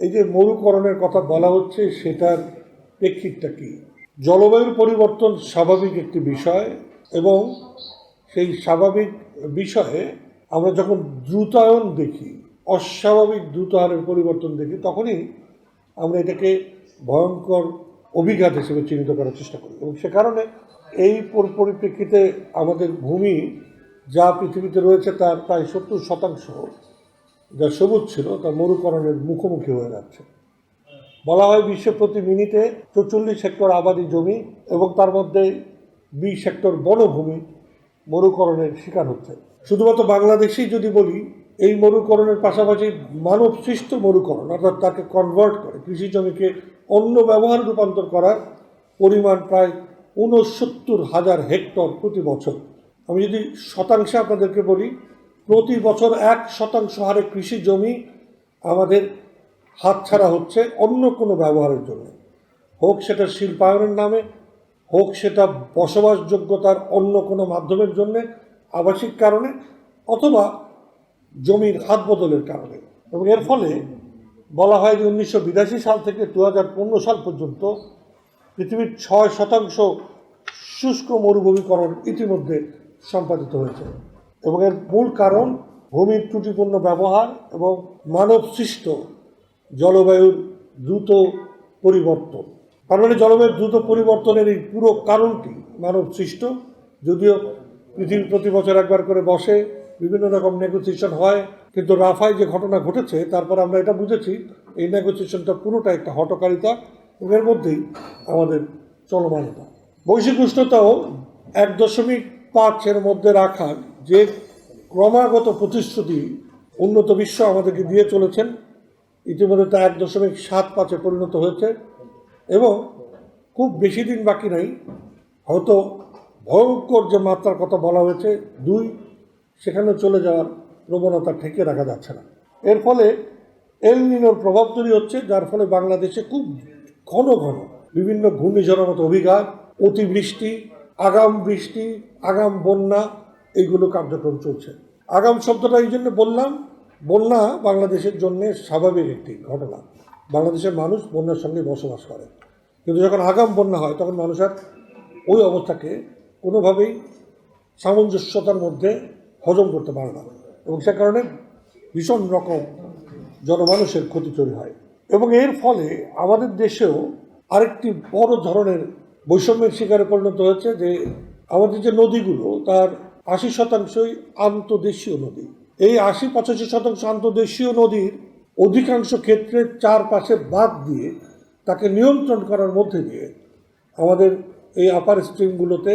এই যে মরুকরণের কথা বলা হচ্ছে, সেটার প্রেক্ষিতটা কি? জলবায়ুর পরিবর্তন স্বাভাবিক একটি বিষয় এবং সেই স্বাভাবিক বিষয়ে আমরা যখন দ্রুতায়ন দেখি, অস্বাভাবিক দ্রুত হারের পরিবর্তন দেখি, তখনই আমরা এটাকে ভয়ঙ্কর অভিঘাত হিসেবে চিহ্নিত করার চেষ্টা করি। এবং সে কারণে এই পরিপ্রেক্ষিতে আমাদের ভূমি, যা পৃথিবীতে রয়েছে তার প্রায় সত্তর শতাংশ যা সবুজ ছিল তা মরুকরণের মুখোমুখি হয়ে যাচ্ছে। বলা হয় বিশ্বে প্রতি মিনিটে চৌচল্লিশ হেক্টর আবাদি জমি এবং তার মধ্যে বিশ হেক্টর বনভূমি মরুকরণের শিকার হচ্ছে। শুধুমাত্র বাংলাদেশেই যদি বলি, এই মরুকরণের পাশাপাশি মানব সৃষ্ট মরুকরণ, অর্থাৎ তাকে কনভার্ট করে, কৃষি জমিকে অন্য ব্যবহার রূপান্তর করার পরিমাণ প্রায় ঊনসত্তর হাজার হেক্টর প্রতি বছর। আমি যদি শতাংশে আপনাদেরকে বলি প্রতি বছর এক শতাংশ হারে কৃষি জমি আমাদের হাতছাড়া হচ্ছে অন্য কোনো ব্যবহারের জন্য। হোক সেটা শিল্পায়নের নামে, হোক সেটা বসবাসযোগ্যতার অন্য কোনো মাধ্যমের জন্যে, আবাসিক কারণে, অথবা জমির হাত বদলের কারণে। এবং এর ফলে বলা হয় যে উনিশশো বিরাশি সাল থেকে দু হাজার পনেরো সাল পর্যন্ত পৃথিবীর ছয় শতাংশ শুষ্ক মরুভূমিকরণ ইতিমধ্যে সম্পাদিত হয়েছে। এবং এর মূল কারণ ভূমির ত্রুটিপূর্ণ ব্যবহার এবং মানব সৃষ্ট জলবায়ুর দ্রুত পরিবর্তন। তার মানে জলবায়ুর দ্রুত পরিবর্তনের এই পুরো কারণটি মানব সৃষ্ট যদিও পৃথিবী প্রতি বছর একবার করে বসে, বিভিন্ন রকম নেগোসিয়েশন হয়। কিন্তু রাফায় যে ঘটনা ঘটেছে, তারপর আমরা এটা বুঝেছি, এই নেগোসিয়েশনটা পুরোটা একটা হটকারিতা এর মধ্যেই আমাদের চলমানতা। বৈশ্বিক উষ্ণতাও এক দশমিক পাঁচের মধ্যে রাখার যে ক্রমাগত প্রতিশ্রুতি উন্নত বিশ্ব আমাদেরকে দিয়ে চলেছেন, ইতিমধ্যে তা এক দশমিক সাত পাঁচে পরিণত হয়েছে এবং খুব বেশি দিন বাকি নাই। হয়তো ভয়ঙ্কর যে মাত্রার কথা বলা হয়েছে, দুই, সেখানে চলে যাওয়ার প্রবণতা ঠেকে রাখা যাচ্ছে না। এর ফলে এল নিনোর প্রভাব তৈরি হচ্ছে, যার ফলে বাংলাদেশে খুব ঘন ঘন বিভিন্ন ঘূর্ণিঝড়ের মতো অভিঘাত, অতিবৃষ্টি, আগাম বৃষ্টি, আগাম বন্যা এইগুলো কার্যক্রম চলছে। আগাম শব্দটা এই জন্য বললাম, বন্যা বাংলাদেশের জন্য স্বাভাবিক একটি ঘটনা। বাংলাদেশের মানুষ বন্যার সঙ্গে বসবাস করে। কিন্তু যখন আগাম বন্যা হয়, তখন মানুষ আর ওই অবস্থাকে কোনোভাবেই সামঞ্জস্যতার মধ্যে হজম করতে পারে না। এবং সে কারণে ভীষণ রকম জনমানুষের ক্ষতি তৈরি হয়। এবং এর ফলে আমাদের দেশেও আরেকটি বড় ধরনের বৈষম্যের শিকারে পরিণত হয়েছে যে, আমাদের যে নদীগুলো, তার আশি শতাংশই আন্তদেশীয় নদী। এই আশি পঁচাশি শতাংশ আন্তদেশীয় নদীর অধিকাংশ ক্ষেত্রে চারপাশে বাদ দিয়ে তাকে নিয়ন্ত্রণ করার মধ্যে দিয়ে আমাদের এই আপার স্ট্রিমগুলোতে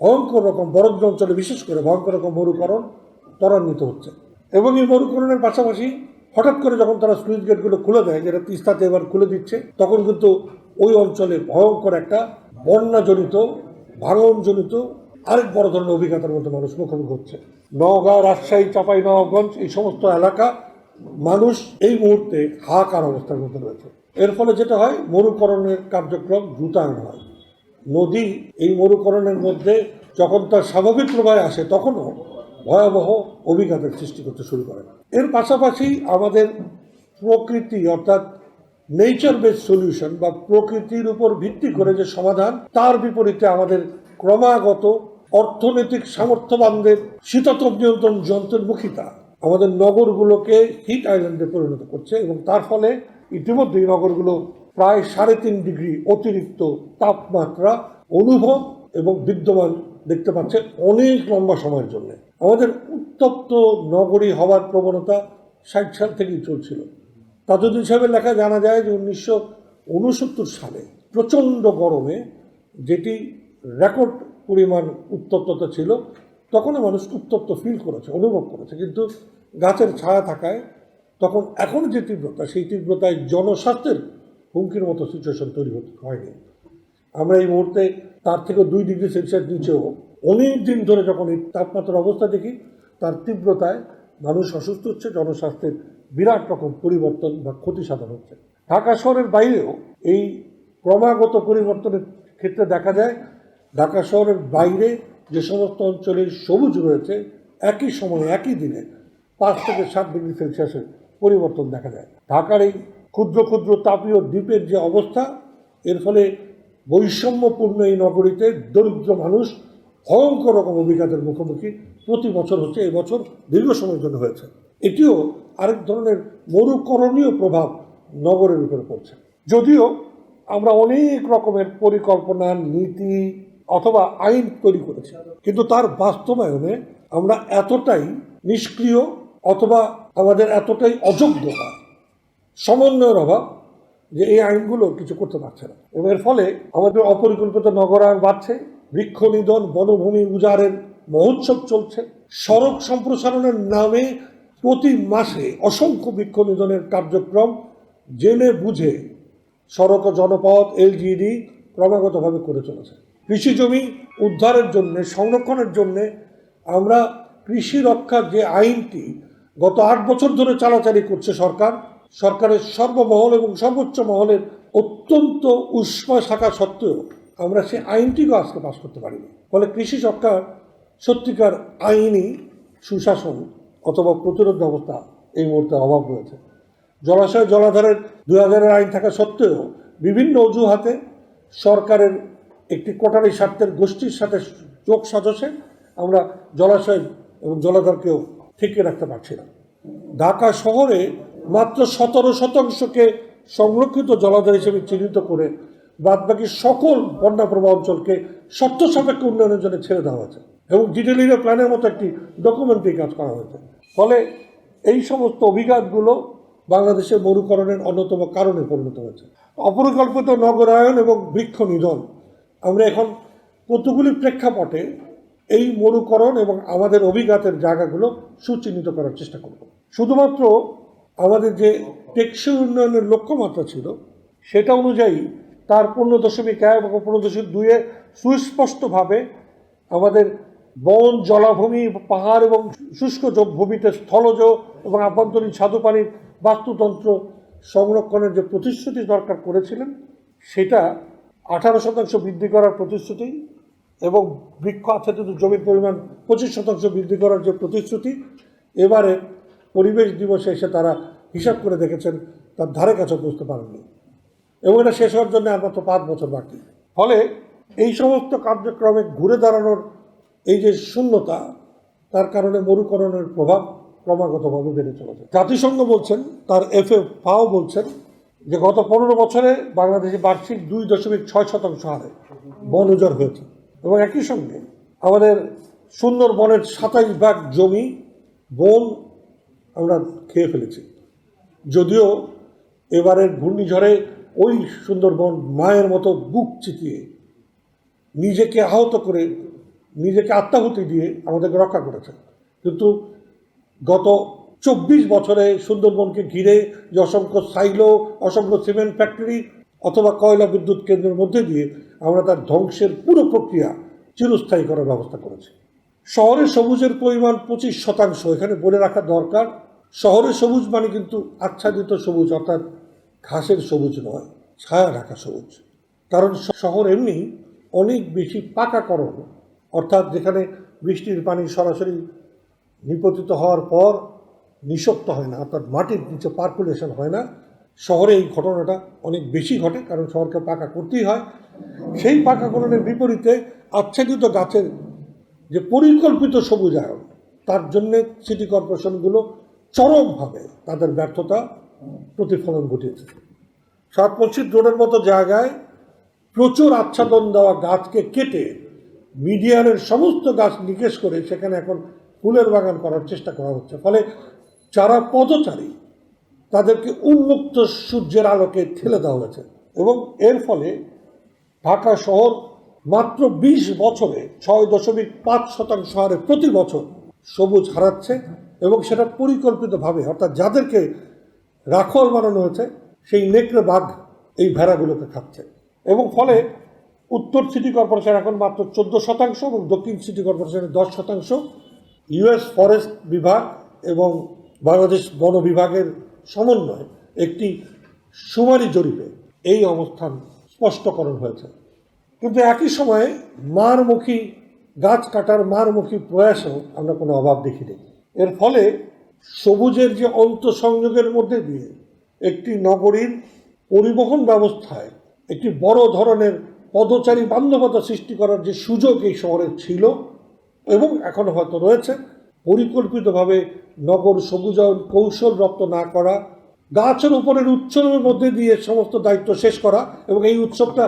ভয়ঙ্কর রকম বরফ অঞ্চলে, বিশেষ করে ভয়ঙ্কর রকম মরুকরণ ত্বরান্বিত হচ্ছে। এবং এই মরুকরণের পাশাপাশি হঠাৎ করে যখন তারা সুইচ গেটগুলো খুলে দেয়, যেটা তিস্তাতে এবার খুলে দিচ্ছে, তখন কিন্তু ওই অঞ্চলে ভয়ঙ্কর একটা বন্যাজনিত, ভাঙনজনিত আরেক বড় ধরনের অভিজ্ঞতার মধ্যে মানুষ মুখোমুখি হচ্ছে। নওগাঁ, রাজশাহী চাপাই নবাবগঞ্জ এই সমস্ত এলাকা মানুষ এই মুহূর্তে হাহাকার অবস্থার মধ্যে রয়েছে। এর ফলে যেটা হয়, মরুকরণের কার্যক্রম দ্রুতায়ন হয়। নদী এই মরুকরণের মধ্যে যখন তার স্বাভাবিক প্রবাহে আসে, তখনও ভয়াবহ অভিজ্ঞতার সৃষ্টি করতে শুরু করে। এর পাশাপাশি আমাদের প্রকৃতি, অর্থাৎ নেচার বেস সলিউশন বা প্রকৃতির উপর ভিত্তি করে যে সমাধান, তার বিপরীতে আমাদের ক্রমাগত অর্থনৈতিক সামর্থ্যবানদের শীতাতপ নিয়ন্ত্রণ যন্ত্রের মুখিতা। আমাদের নগরগুলোকে হিট আইল্যান্ডে পরিণত করছে এবং তার ফলে ইতিমধ্যেই নগরগুলো প্রায় সাড়ে তিন ডিগ্রি অতিরিক্ত তাপমাত্রা অনুভব এবং বিদ্যমান দেখতে পাচ্ছে অনেক লম্বা সময়ের জন্য। আমাদের উত্তপ্ত নগরী হওয়ার প্রবণতা ষাট সাল থেকেই চলছিল। তাদের হিসাবে লেখা জানা যায় যে উনিশশো উনসত্তর সালে প্রচণ্ড গরমে যেটি রেকর্ড পরিমাণ উত্তপ্ততা ছিল তখনও মানুষ উত্তপ্ত ফিল করেছে, অনুভব করেছে। কিন্তু গাছের ছায়া থাকায় তখন এখন যে তীব্রতা, সেই তীব্রতায় জনস্বাস্থ্যের হুমকির মতো সিচুয়েশন তৈরি হতে, হয়নি। আমরা এই মুহূর্তে তার থেকে দুই ডিগ্রি সেলসিয়াস নিচেও অনেক দিন ধরে যখন এই তাপমাত্রার অবস্থা দেখি, তার তীব্রতায় মানুষ অসুস্থ হচ্ছে জনস্বাস্থ্যের বিরাট রকম পরিবর্তন বা ক্ষতি সাধন হচ্ছে। ঢাকা শহরের বাইরেও এই ক্রমাগত পরিবর্তনের ক্ষেত্রে দেখা যায় ঢাকা শহরের বাইরে যে সমস্ত অঞ্চলে সবুজ রয়েছে, একই সময়ে, একই দিনে পাঁচ থেকে সাত ডিগ্রি সেলসিয়াসের পরিবর্তন দেখা যায়। ঢাকার এই ক্ষুদ্র ক্ষুদ্র তাপীয় দ্বীপের যে অবস্থা, এর ফলে বৈষম্যপূর্ণ এই নগরীতে দরিদ্র মানুষ ভয়ঙ্কর রকম অভিঘাতের মুখোমুখি প্রতি বছর হচ্ছে এবছর দীর্ঘ সময়ের জন্য হয়েছে। এটিও আরেক ধরনের মরুকরণীয় প্রভাব নগরের উপরে পড়ছে। যদিও আমরা অনেক রকমের পরিকল্পনা, নীতি অথবা আইন তৈরি করেছে। কিন্তু তার বাস্তবায়নে আমরা এতটাই নিষ্ক্রিয় অথবা আমাদের এতটাই অযোগ্যতা সমন্বয়ের অভাব যে এই আইনগুলো কিছু করতে পারছে না। এবং এর ফলে আমাদের অপরিকল্পিত নগরায়ন বাড়ছে, বৃক্ষ নিধন, বনভূমি উজাড়ের মহোৎসব চলছে। সড়ক সম্প্রসারণের নামে প্রতি মাসে অসংখ্য বৃক্ষ নিধনের কার্যক্রম জেনে বুঝে সড়ক জনপথ, এলজিডি ক্রমাগতভাবে করে চলেছে। কৃষি জমি উদ্ধারের জন্য, সংরক্ষণের জন্য আমরা কৃষি রক্ষার যে আইনটি গত আট বছর ধরে চালাচালি করছে সরকার, সরকারের সর্বমহল এবং সর্বোচ্চ মহলের অত্যন্ত উষ্মা শাখা সত্ত্বেও আমরা সেই আইনটিকেও আজকে পাশ করতে পারিনি। ফলে কৃষি সরকার সত্যিকার আইনি সুশাসন অথবা প্রতিরোধ ব্যবস্থা এই মুহূর্তে অভাব রয়েছে। জলাশয় জলাধারের দুই হাজারের আইন থাকা সত্ত্বেও বিভিন্ন অজুহাতে সরকারের একটি কোটারি স্বার্থের গোষ্ঠীর সাথে চোখ সাজসে আমরা জলাশয় এবং জলাধারকেও ঠিকই রাখতে পারছি না। ঢাকা শহরে মাত্র সতেরো শতাংশকে সংরক্ষিত জলাধার হিসেবে চিহ্নিত করে বাদবাকি সকল বন্যাপ্রবাহ অঞ্চলকে শর্ত সাপেক্ষ উন্নয়নের জন্য ছেড়ে দেওয়া হয়েছে এবং ডিটেল এরিয়া প্ল্যানের মতো একটি ডকুমেন্টারি কাজ করা হয়েছে। ফলে এই সমস্ত অভিঘাতগুলো বাংলাদেশের মরুকরণের অন্যতম কারণে পরিণত হয়েছে। অপরিকল্পিত নগরায়ন এবং বৃক্ষ নিধন আমরা এখন কতগুলি প্রেক্ষাপটে এই মরুকরণ এবং আমাদের অভিঘাতের জায়গাগুলো সুচিহ্নিত করার চেষ্টা করব। শুধুমাত্র আমাদের যে টেকসই উন্নয়নের লক্ষ্যমাত্রা ছিল, সেটা অনুযায়ী তার পনেরো দশমিক এক এবং পনেরো দশমিক দুইয়ে সুস্পষ্টভাবে আমাদের বন, জলাভূমি, পাহাড় এবং শুষ্ক ভূমিতে স্থলজ এবং আভ্যন্তরীণ স্বাদু পানির বাস্তুতন্ত্র সংরক্ষণের যে প্রতিশ্রুতি দরকার করেছিলেন, সেটা আঠারো শতাংশ বৃদ্ধি করার প্রতিশ্রুতি এবং বৃক্ষ আচ্ছাদিত জমির পরিমাণ পঁচিশ শতাংশ বৃদ্ধি করার যে প্রতিশ্রুতি, এবারে পরিবেশ দিবসে এসে তারা হিসাব করে দেখেছেন, তার ধারে কাছে বুঝতে পারেননি। এবং এটা শেষ হওয়ার জন্য আর মাত্র পাঁচ বছর বাকি। ফলে এই সমস্ত কার্যক্রমে ঘুরে দাঁড়ানোর এই যে শূন্যতা, তার কারণে মরুকরণের প্রভাব ক্রমাগতভাবে বেড়ে চলেছে। জাতিসংঘ বলছেন, তার এফ এ ফাও বলছেন যে গত পনেরো বছরে বাংলাদেশে বার্ষিক দুই দশমিক ছয় শতাংশ হারে বন উজাড় হয়েছে। এবং একই সঙ্গে আমাদের সুন্দরবনের সাতাইশ ভাগ জমি বন আমরা খেয়ে ফেলেছি। যদিও এবারের ঘূর্ণিঝড়ে ওই সুন্দরবন মায়ের মতো বুক চিতিয়ে নিজেকে আহত করে, নিজেকে আত্মাহুতি দিয়ে আমাদেরকে রক্ষা করেছে। কিন্তু গত চব্বিশ বছরে সুন্দরবনকে ঘিরে যে অসংখ্য সাইলো, অসংখ্য সিমেন্ট ফ্যাক্টরি অথবা কয়লা বিদ্যুৎ কেন্দ্রের মধ্যে দিয়ে আমরা তার ধ্বংসের পুরো প্রক্রিয়া চিরস্থায়ী করার ব্যবস্থা করেছি। শহরে সবুজের পরিমাণ পঁচিশ শতাংশ এখানে বলে রাখা দরকার। শহরে সবুজ মানে কিন্তু আচ্ছাদিত সবুজ, অর্থাৎ ঘাসের সবুজ নয়, ছায়া ঢাকা সবুজ। কারণ শহর এমনি অনেক বেশি পাকাকরণ অর্থাৎ যেখানে বৃষ্টির পানি সরাসরি নিপতিত হওয়ার পর নিঃশক্ত হয় না, অর্থাৎ মাটির নিচে পার্কুলেশন হয় না। শহরে এই ঘটনাটা অনেক বেশি ঘটে, কারণ শহরকে পাকা করতেই হয়। সেই পাকাকরণের বিপরীতে আচ্ছাদিত গাছের যে পরিকল্পিত সবুজায়ন, তার জন্য সিটি কর্পোরেশনগুলো চরমভাবে তাদের ব্যর্থতা প্রতিফলন ঘটিয়েছে। সাত রোডের মতো জায়গায় প্রচুর আচ্ছাদন দেওয়া গাছকে কেটে মিডিয়ানের সমস্ত গাছ নিকেশ করে সেখানে এখন ফুলের বাগান করার চেষ্টা করা হচ্ছে। ফলে যারা পদচারী, তাদেরকে উন্মুক্ত সূর্যের আলোকে ঠেলে দেওয়া হয়েছে এবং এর ফলে ঢাকা শহর মাত্র বিশ বছরে ছয় দশমিক পাঁচ শতাংশ হারে প্রতি বছর সবুজ হারাচ্ছে এবং সেটা পরিকল্পিতভাবে, অর্থাৎ যাদেরকে রাখল বানানো হয়েছে, সেই নেকড়ে বাঘ এই ভেড়াগুলোকে খাচ্ছে। এবং ফলে উত্তর সিটি কর্পোরেশন এখন মাত্র চোদ্দ শতাংশ এবং দক্ষিণ সিটি কর্পোরেশনের দশ শতাংশ ইউএস ফরেস্ট বিভাগ এবং বাংলাদেশ বন বিভাগের সমন্বয়ে একটি সুমারি জরিপে এই অবস্থান স্পষ্টকরণ হয়েছে। কিন্তু একই সময়ে মারমুখী গাছ কাটার মারমুখী প্রয়াসেও আমরা কোনো অভাব দেখিনি। এর ফলে সবুজের যে অন্তঃসংযোগের মধ্যে দিয়ে একটি নগরীর পরিবহন ব্যবস্থায় একটি বড় ধরনের পদচারী বান্ধবতা সৃষ্টি করার যে সুযোগ এই শহরে ছিল এবং এখনও হয়তো রয়েছে পরিকল্পিতভাবে নগর সবুজায়ন কৌশল রপ্ত না করা, গাছের উপরের উৎসবের মধ্যে দিয়ে সমস্ত দায়িত্ব শেষ করা এবং এই উৎসবটা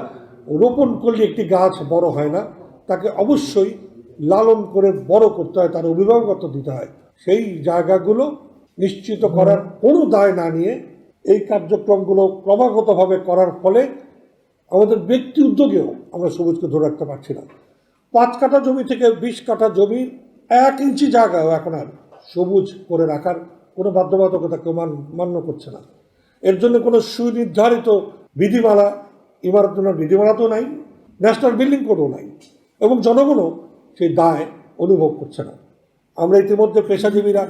রোপণ করলে একটি গাছ বড় হয় না, তাকে অবশ্যই লালন করে বড় করতে হয়, তার অভিভাবকত্ব দিতে হয়। সেই জায়গাগুলো নিশ্চিত করার কোনো দায় না নিয়ে এই কার্যক্রমগুলো ক্রমাগতভাবে করার ফলে আমাদের ব্যক্তি উদ্যোগেও আমরা সবুজকে ধরে রাখতে পারছি না। পাঁচ কাঠা জমি থেকে বিশ কাঠা জমি এক ইঞ্চি জায়গাও এখন আর সবুজ করে রাখার কোনো বাধ্যবাধকতা কেউ মান, মান্য করছে না। এর জন্য কোনো সুনির্ধারিত বিধিমালা, ইমারত বিধিমালা তো নাই, ন্যাশনাল বিল্ডিং কোডও নাই এবং জনগণও সেই দায় অনুভব করছে না। আমরা ইতিমধ্যে পেশাজীবীরা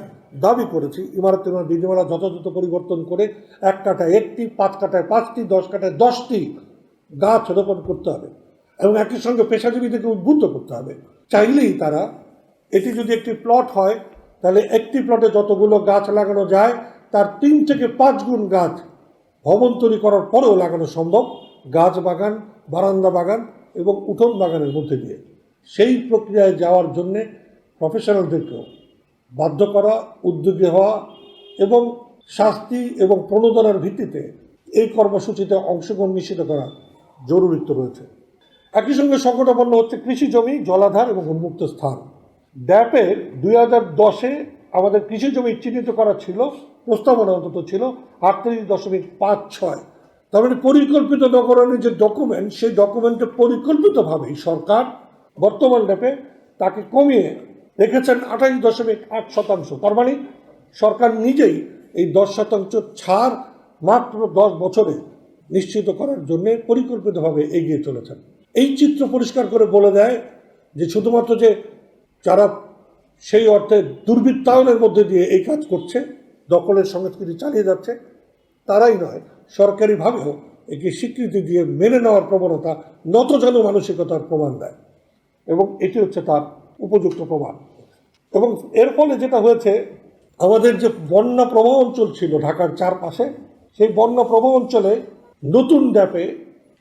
দাবি করেছি, ইমারত বিধিমালা যথাযথ পরিবর্তন করে এক কাঠায় একটি, পাঁচ কাঠায় পাঁচটি, দশ কাঠায় দশটি গাছ রোপণ করতে হবে এবং একই সঙ্গে পেশাজীবীদেরকে উদ্বুদ্ধ করতে হবে। চাইলেই তারা এটি যদি একটি প্লট হয়, তাহলে একটি প্লটে যতগুলো গাছ লাগানো যায়, তার তিন থেকে পাঁচ গুণ গাছ ভবন তৈরি করার পরেও লাগানো সম্ভব। গাছ বাগান, বারান্দা বাগান এবং উঠোন বাগানের মধ্যে দিয়ে। সেই প্রক্রিয়ায় যাওয়ার জন্যে প্রফেশনালদেরকেও বাধ্য করা, উদ্যোগী হওয়া এবং শাস্তি এবং প্রণোদনার ভিত্তিতে এই কর্মসূচিতে অংশগ্রহণ নিশ্চিত করা জরুরিত্ব রয়েছে। একই সঙ্গে সংকটাপন্ন হচ্ছে কৃষি জমি, জলাধার এবং উন্মুক্ত স্থান। ড্যাপের দুই হাজার দশে আমাদের কৃষি জমি চিহ্নিত করা ছিল, প্রস্তাবনা অন্তত ছিল, আটত্রিশ দশমিক পাঁচ ছয়। তার মানে পরিকল্পিত নগরণের যে ডকুমেন্ট সেই ডকুমেন্টে পরিকল্পিতভাবেই সরকার বর্তমান ড্যাপে তাকে কমিয়ে রেখেছেন আঠাশ দশমিক আট শতাংশ। তার মানে সরকার নিজেই এই দশ শতাংশ ছাড় মাত্র দশ বছরে নিশ্চিত করার জন্য পরিকল্পিতভাবে এগিয়ে চলেছেন। এই চিত্র পরিষ্কার করে বলে দেয় যে শুধুমাত্র যে যারা সেই অর্থে দুর্বৃত্তায়নের মধ্যে দিয়ে এই কাজ করছে, দখলের সংস্কৃতি চালিয়ে যাচ্ছে, তারাই নয় সরকারিভাবেও একে স্বীকৃতি দিয়ে মেনে নেওয়ার প্রবণতা নতজানু মানসিকতার প্রমাণ দেয়। এবং এটি হচ্ছে তার উপযুক্ত প্রমাণ। এবং এর ফলে যেটা হয়েছে, আমাদের যে বন্যা প্রবাহ অঞ্চল ছিল ঢাকার চারপাশে, সেই বন্যা প্রবাহ অঞ্চলে নতুন ড্যাপে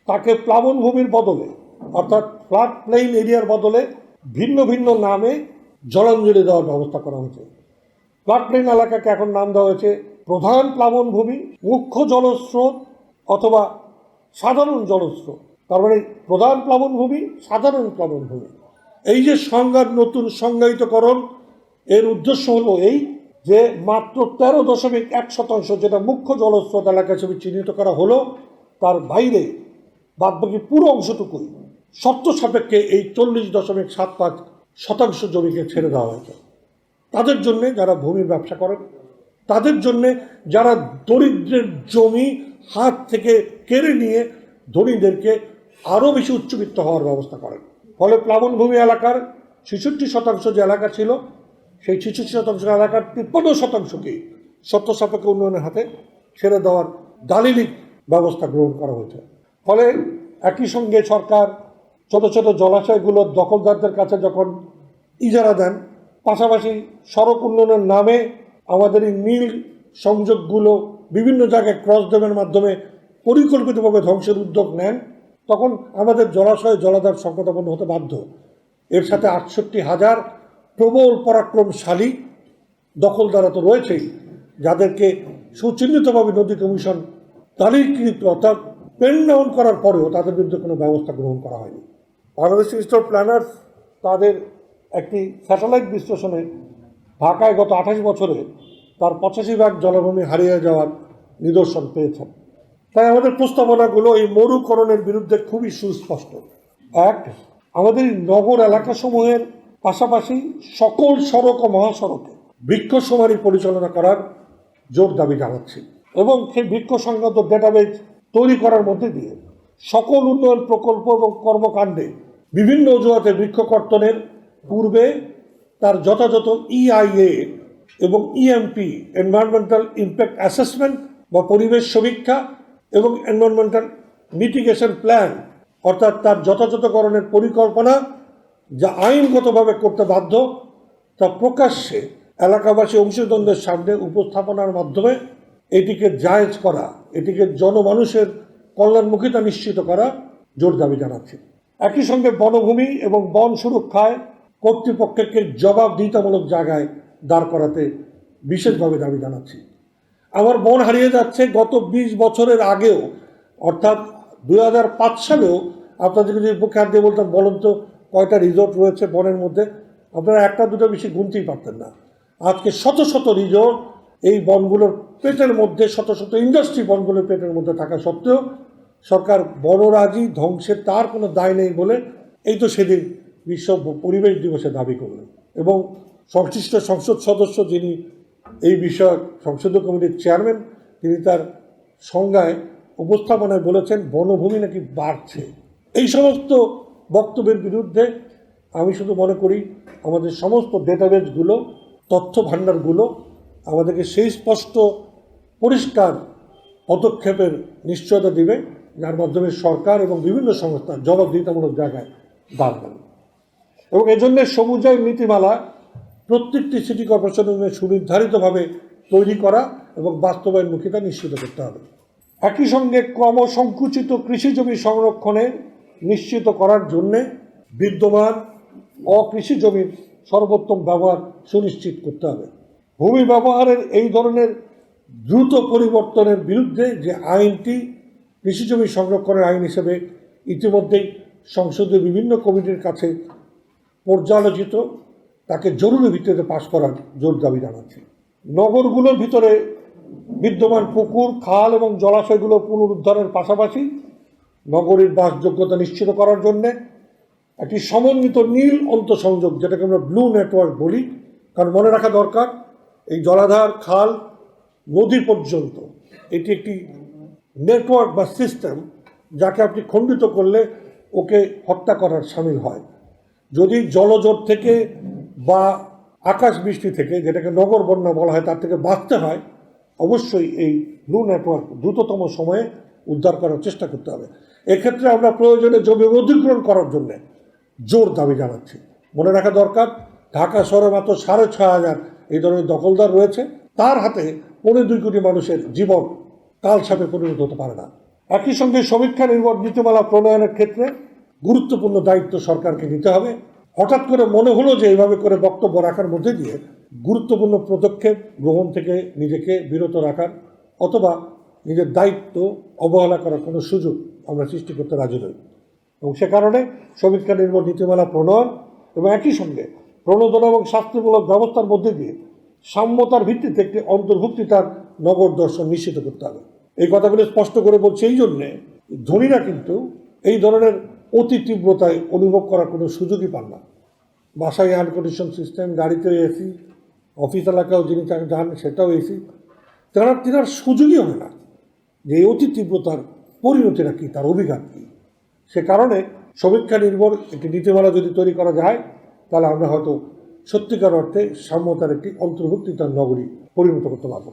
তাকে প্লাবনভূমির বদলে, অর্থাৎ ফ্লাড প্লেইন এরিয়ার বদলে ভিন্ন ভিন্ন নামে জলাঞ্জলি দেওয়ার ব্যবস্থা করা হয়েছে। প্লেইন এলাকাকে এখন নাম দেওয়া হয়েছে প্রধান প্লাবনভূমি মুখ্য জলস্রোত অথবা সাধারণ জলস্রোত। তার মানে প্রধান প্লাবনভূমি সাধারণ প্লাবনভূমি এই যে সংজ্ঞার নতুন সংজ্ঞায়িতকরণ, এর উদ্দেশ্য হলো এই যে মাত্র তেরো দশমিক এক শতাংশ যেটা মুখ্য জলস্রোত এলাকা হিসেবে চিহ্নিত করা হলো, তার বাইরে বাদবাকি পুরো অংশটুকুই শর্ত সাপেক্ষে এই চল্লিশ দশমিক সাত পাঁচ শতাংশ জমিকে ছেড়ে দেওয়া হয়েছে। তাদের জন্যে যারা ভূমি ব্যবসা করেন, তাদের জন্যে যারা দরিদ্রের জমি হাত থেকে কেড়ে নিয়ে ধনীদেরকে আরও বেশি উচ্চবিত্ত হওয়ার ব্যবস্থা করেন। ফলে প্লাবনভূমি এলাকার ছেষট্টি শতাংশ যে এলাকা ছিল, সেই ছেষট্টি শতাংশ এলাকার তিপ্পান্ন শতাংশকেই সত্য সাপেক্ষ উন্নয়নের হাতে ছেড়ে দেওয়ার দালিলিক ব্যবস্থা গ্রহণ করা হয়েছে। ফলে একই সঙ্গে সরকার ছোট ছোট জলাশয়গুলো দখলদারদের কাছে যখন ইজারা দেন, পাশাপাশি সড়ক উন্নয়নের নামে আমাদের এই নীল সংযোগগুলো বিভিন্ন জায়গায় ক্রস ড্যামের মাধ্যমে পরিকল্পিতভাবে ধ্বংসের উদ্যোগ নেন, তখন আমাদের জলাশয় জলাধার সংকটাপন্ন হতে বাধ্য। এর সাথে আটষট্টি হাজার প্রবল পরাক্রমশালী দখলদারা তো রয়েছেই, যাদেরকে সুচিহ্নিতভাবে নদী কমিশন তালিকৃত অর্থাৎ পেন ডাউন করার পরেও তাদের বিরুদ্ধে কোনো ব্যবস্থা গ্রহণ করা হয়নি। বাংলাদেশ ইনস্টিটিউট প্ল্যানার্স তাদের একটি স্যাটেলাইট বিশ্লেষণে ঢাকায় গত আঠাশ বছরে তার পঁচাশি ভাগ জলভূমি হারিয়ে যাওয়ার নিদর্শন পেয়েছেন। তাই আমাদের প্রস্তাবনাগুলো এই মরুকরণের বিরুদ্ধে খুবই সুস্পষ্ট। এক, আমাদের নগর এলাকাসমূহের পাশাপাশি সকল সড়ক ও মহাসড়কে বৃক্ষ সমারি পরিচালনা করার জোর দাবি জানাচ্ছি এবং সেই বৃক্ষ সংক্রান্ত ডেটাবেজ তৈরি করার মধ্যে দিয়ে সকল উন্নয়ন প্রকল্প এবং কর্মকাণ্ডে বিভিন্ন অজুহাতে বৃক্ষ কর্তনের পূর্বে তার যথাযথ ইআইএ এবং ইএমপি এনভায়রনমেন্টাল ইম্প্যাক্ট অ্যাসেসমেন্ট বা পরিবেশ সমীক্ষা এবং এনভায়রনমেন্টাল মিটিগেশন প্ল্যান অর্থাৎ তার যথাযথকরণের পরিকল্পনা যা আইনগতভাবে করতে বাধ্য, তা প্রকাশ্যে এলাকাবাসী অংশীদারদের সামনে উপস্থাপনার মাধ্যমে এটিকে জায়েজ করা, এটিকে জনমানুষের কল্যাণমুখিতা নিশ্চিত করা জোর দাবি জানাচ্ছি। একই সঙ্গে বনভূমি এবং বন সুরক্ষায় কর্তৃপক্ষকে জবাবদিহিতামূলক জায়গায় দাঁড় করাতে বিশেষভাবে দাবি জানাচ্ছি। আমার বন হারিয়ে যাচ্ছে গত ২০ বছরের আগেও, অর্থাৎ দু হাজার পাঁচ সালেও আপনাদেরকে যদি বুকে হাত দিয়ে বলতাম, বলুন তো, কয়টা রিসোর্ট রয়েছে বনের মধ্যে, আপনারা একটা দুটো বেশি গুনতেই পারতেন না। আজকে শত শত রিজোর্ট এই বনগুলোর পেটের মধ্যে, শত শত ইন্ডাস্ট্রি বনগুলোর পেটের মধ্যে থাকা সত্ত্বেও সরকার বনরাজি ধ্বংসের তার কোনো দায় নেই বলে এই তো সেদিন বিশ্ব পরিবেশ দিবসে দাবি করলেন। এবং সংশ্লিষ্ট সংসদ সদস্য যিনি এই বিষয়ক সংসদীয় কমিটির চেয়ারম্যান, তিনি তার সংজ্ঞায় উপস্থাপনায় বলেছেন, বনভূমি নাকি বাড়ছে। এই সমস্ত বক্তব্যের বিরুদ্ধে আমি শুধু মনে করি, আমাদের সমস্ত ডেটাবেসগুলো তথ্য ভাণ্ডারগুলো, আমাদেরকে সেই স্পষ্ট, পরিষ্কার পদক্ষেপের নিশ্চয়তা দিবে। যার মাধ্যমে সরকার এবং বিভিন্ন সংস্থা জবাবদিহিতামূলক জায়গায় দাঁড়াবে এবং এজন্য সবুজায় নীতিমালা প্রত্যেকটি সিটি কর্পোরেশনের সুনির্ধারিতভাবে তৈরি করা এবং বাস্তবায়ন বাস্তবায়নমুখিতা নিশ্চিত করতে হবে। একই সঙ্গে ক্রমসংকুচিত কৃষি জমি সংরক্ষণে নিশ্চিত করার জন্যে বিদ্যমান অকৃষি জমির সর্বোত্তম ব্যবহার সুনিশ্চিত করতে হবে। ভূমি ব্যবহারের এই ধরনের দ্রুত পরিবর্তনের বিরুদ্ধে যে আইনটি কৃষি জমি সংরক্ষণের আইন হিসেবে ইতিমধ্যেই সংসদীয় বিভিন্ন কমিটির কাছে পর্যালোচিত, তাকে জরুরি ভিত্তিতে পাশ করার জোর দাবি জানাচ্ছে। নগরগুলোর ভিতরে বিদ্যমান পুকুর, খাল এবং জলাশয়গুলো পুনরুদ্ধারের পাশাপাশি নগরীর বাসযোগ্যতা নিশ্চিত করার জন্যে একটি সমন্বিত নীল অন্তঃসংযোগ, যেটাকে আমরা ব্লু নেটওয়ার্ক বলি, কারণ মনে রাখা দরকার, এই জলাধার, খাল, নদী পর্যন্ত। এটি একটি নেটওয়ার্ক বা সিস্টেম যাকে আপনি খণ্ডিত করলে ওকে হত্যা করার সামিল হয়। যদি জলজট থেকে বা আকাশ বৃষ্টি থেকে, যেটাকে নগর বন্যা বলা হয়, তার থেকে বাঁচতে হয়, অবশ্যই এই ব্লু নেটওয়ার্ক দ্রুততম সময়ে উদ্ধার করার চেষ্টা করতে হবে। এক্ষেত্রে আমরা প্রয়োজনে জমি অধিগ্রহণ করার জন্যে জোর দাবি জানাচ্ছি। মনে রাখা দরকার, ঢাকা শহরে মাত্র সাড়ে ছয় হাজার এই ধরনের দখলদার রয়েছে। তার হাতে পৌনে দুই কোটি মানুষের জীবন কাল সাপে পরিণত হতে পারে না। একই সঙ্গে সমীক্ষা নির্ভর নীতিমালা প্রণয়নের ক্ষেত্রে গুরুত্বপূর্ণ দায়িত্ব সরকারকে নিতে হবে। হঠাৎ করে মনে হলো যে এইভাবে করে বক্তব্য রাখার মধ্যে দিয়ে গুরুত্বপূর্ণ পদক্ষেপ গ্রহণ থেকে নিজেকে বিরত রাখার অথবা নিজের দায়িত্ব অবহেলা করার কোনো সুযোগ আমরা সৃষ্টি করতে রাজি নই। এবং সে কারণে সমীক্ষা নির্ভর নীতিমালা প্রণয়ন এবং একই সঙ্গে প্রণোদনা এবং শাস্তিমূলক ব্যবস্থার মধ্যে দিয়ে সাম্যতার ভিত্তিতে একটি অন্তর্ভুক্তিতার নগর দর্শন নিশ্চিত করতে হবে। এই কথাগুলো স্পষ্ট করে বলছি এই জন্যে ধনীরা কিন্তু এই ধরনের অতি তীব্রতায় অনুভব করার কোনো সুযোগই পান না। বাসায় কন্ডিশন সিস্টেম গাড়িতেও এসি অফিস এলাকাও যিনি যান সেটাও এসি তারা, তেনার সুযোগই হয় না যে এই অতি তীব্রতার পরিণতিটা কী, তার অভিঘাত কী। সে কারণে সমীক্ষা নির্ভর একটি নীতিমালা যদি তৈরি করা যায়, তাহলে আমরা হয়তো সত্যিকার অর্থে সাম্যতার একটি অন্তর্ভুক্তি তার নগরী পরিণত করতে পারব